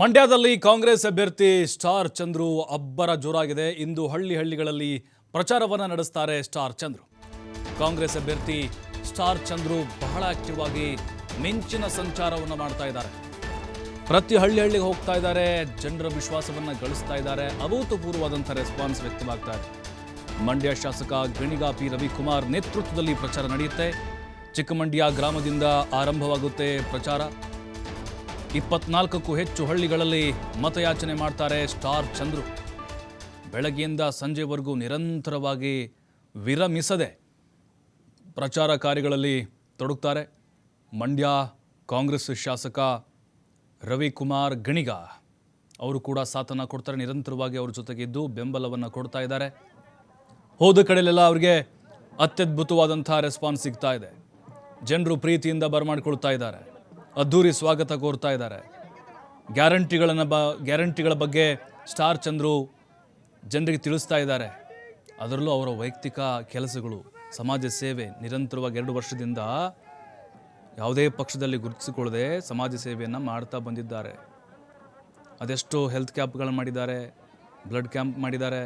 ಮಂಡ್ಯದಲ್ಲಿ ಕಾಂಗ್ರೆಸ್ ಅಭ್ಯರ್ಥಿ ಸ್ಟಾರ್ ಚಂದ್ರು ಅಬ್ಬರ ಜೋರಾಗಿದೆ. ಇಂದು ಹಳ್ಳಿ ಹಳ್ಳಿಗಳಲ್ಲಿ ಪ್ರಚಾರವನ್ನು ನಡೆಸ್ತಾರೆ ಸ್ಟಾರ್ ಚಂದ್ರು. ಕಾಂಗ್ರೆಸ್ ಅಭ್ಯರ್ಥಿ ಸ್ಟಾರ್ ಚಂದ್ರು ಬಹಳ ಆಕ್ಟಿವ್ ಆಗಿ ಮಿಂಚಿನ ಸಂಚಾರವನ್ನು ಮಾಡ್ತಾ ಇದ್ದಾರೆ. ಪ್ರತಿ ಹಳ್ಳಿ ಹಳ್ಳಿಗೆ ಹೋಗ್ತಾ ಇದ್ದಾರೆ, ಜನರ ವಿಶ್ವಾಸವನ್ನ ಗಳಿಸ್ತಾ ಇದ್ದಾರೆ. ಅಭೂತಪೂರ್ವವಾದಂಥ ರೆಸ್ಪಾನ್ಸ್ ವ್ಯಕ್ತವಾಗ್ತಾ ಇದೆ. ಮಂಡ್ಯ ಶಾಸಕ ಗಣಿಗಾಪಿ ರವಿಕುಮಾರ್ ನೇತೃತ್ವದಲ್ಲಿ ಪ್ರಚಾರ ನಡೆಯುತ್ತೆ. ಚಿಕ್ಕಮಂಡ್ಯ ಗ್ರಾಮದಿಂದ ಆರಂಭವಾಗುತ್ತೆ ಪ್ರಚಾರ. ಇಪ್ಪತ್ನಾಲ್ಕಕ್ಕೂ ಹೆಚ್ಚು ಹಳ್ಳಿಗಳಲ್ಲಿ ಮತಯಾಚನೆ ಮಾಡ್ತಾರೆ ಸ್ಟಾರ್ ಚಂದ್ರು. ಬೆಳಗ್ಗೆಯಿಂದ ಸಂಜೆವರೆಗೂ ನಿರಂತರವಾಗಿ ವಿರಮಿಸದೆ ಪ್ರಚಾರ ಕಾರ್ಯಗಳಲ್ಲಿ ತೊಡಗ್ತಾರೆ. ಮಂಡ್ಯ ಕಾಂಗ್ರೆಸ್ ಶಾಸಕ ರವಿಕುಮಾರ್ ಗಣಿಗ ಅವರು ಕೂಡ ಸಾಥನ್ನು ಕೊಡ್ತಾರೆ. ನಿರಂತರವಾಗಿ ಅವ್ರ ಜೊತೆಗಿದ್ದು ಬೆಂಬಲವನ್ನು ಕೊಡ್ತಾ ಇದ್ದಾರೆ. ಹೋದ ಕಡೆಯಲ್ಲೆಲ್ಲ ಅವರಿಗೆ ಅತ್ಯದ್ಭುತವಾದಂಥ ರೆಸ್ಪಾನ್ಸ್ ಸಿಗ್ತಾ ಇದೆ. ಜನರು ಪ್ರೀತಿಯಿಂದ ಬರಮಾಡ್ಕೊಳ್ತಾ ಇದ್ದಾರೆ. ಅದ್ಧೂರಿ ಸ್ವಾಗತ ಕೋರ್ತಾ ಇದ್ದಾರೆ. ಗ್ಯಾರಂಟಿಗಳನ್ನು ಬ, ಗ್ಯಾರಂಟಿಗಳ ಬಗ್ಗೆ ಸ್ಟಾರ್ ಚಂದ್ರು ಜನರಿಗೆ ತಿಳಿಸ್ತಾ ಇದ್ದಾರೆ. ಅದರಲ್ಲೂ ಅವರ ವೈಯಕ್ತಿಕ ಕೆಲಸಗಳು, ಸಮಾಜ ಸೇವೆ ನಿರಂತರವಾಗಿ ಎರಡು ವರ್ಷದಿಂದ ಯಾವುದೇ ಪಕ್ಷದಲ್ಲಿ ಗುರುತಿಸಿಕೊಳ್ಳದೆ ಸಮಾಜ ಸೇವೆಯನ್ನು ಮಾಡ್ತಾ ಬಂದಿದ್ದಾರೆ. ಅದೆಷ್ಟೋ ಹೆಲ್ತ್ ಕ್ಯಾಂಪ್ಗಳನ್ನು ಮಾಡಿದ್ದಾರೆ ಬ್ಲಡ್ ಕ್ಯಾಂಪ್ ಮಾಡಿದ್ದಾರೆ,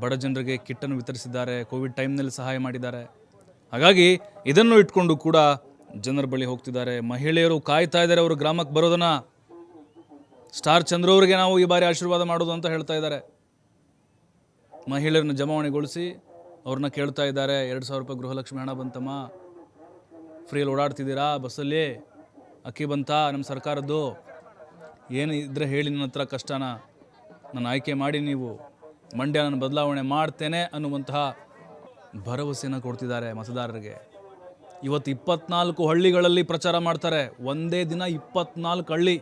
ಬಡ ಜನರಿಗೆ ಕಿಟ್ಟನ್ನು ವಿತರಿಸಿದ್ದಾರೆ ಕೋವಿಡ್ ಟೈಮ್ನಲ್ಲಿ ಸಹಾಯ ಮಾಡಿದ್ದಾರೆ. ಹಾಗಾಗಿ ಇದನ್ನು ಇಟ್ಕೊಂಡು ಕೂಡ ಜನರ ಬಳಿ ಹೋಗ್ತಿದ್ದಾರೆ. ಮಹಿಳೆಯರು ಕಾಯ್ತಾ ಇದ್ದಾರೆ, ಅವರು ಗ್ರಾಮಕ್ಕೆ ಬರೋದನ್ನ. ಸ್ಟಾರ್ ಚಂದ್ರ ಅವರಿಗೆ ನಾವು ಈ ಬಾರಿ ಆಶೀರ್ವಾದ ಮಾಡೋದು ಅಂತ ಹೇಳ್ತಾ ಇದ್ದಾರೆ. ಮಹಿಳೆಯರನ್ನ ಜಮಾವಣೆಗೊಳಿಸಿ ಅವ್ರನ್ನ ಕೇಳ್ತಾ ಇದ್ದಾರೆ. ಎರಡು ಸಾವಿರ ರೂಪಾಯಿ ಗೃಹಲಕ್ಷ್ಮಿ ಹಣ ಬಂತಮ್ಮ. ಫ್ರೀಯಲ್ಲಿ ಓಡಾಡ್ತಿದ್ದೀರಾ? ಬಸ್ಸಲ್ಲಿ? ಅಕ್ಕಿ ಬಂತಾ? ನಮ್ಮ ಸರ್ಕಾರದ್ದು? ಏನು ಇದ್ರೆ ಹೇಳಿ ನನ್ನ ಹತ್ರ ಕಷ್ಟನ. ನಾನು ಆಯ್ಕೆ ಮಾಡಿ ನೀವು. ಮಂಡ್ಯ ನಾನು ಬದಲಾವಣೆ ಮಾಡ್ತೇನೆ ಅನ್ನುವಂತಹ ಭರವಸೆಯನ್ನು ಕೊಡ್ತಿದ್ದಾರೆ ಮತದಾರರಿಗೆ. ಇವತ್ತು ಇಪ್ಪತ್ನಾಲ್ಕು ಹಳ್ಳಿಗಳಲ್ಲಿ ಪ್ರಚಾರ ಮಾಡ್ತಾರೆ. ಒಂದೇ ದಿನ ಇಪ್ಪತ್ನಾಲ್ಕು ಹಳ್ಳಿ.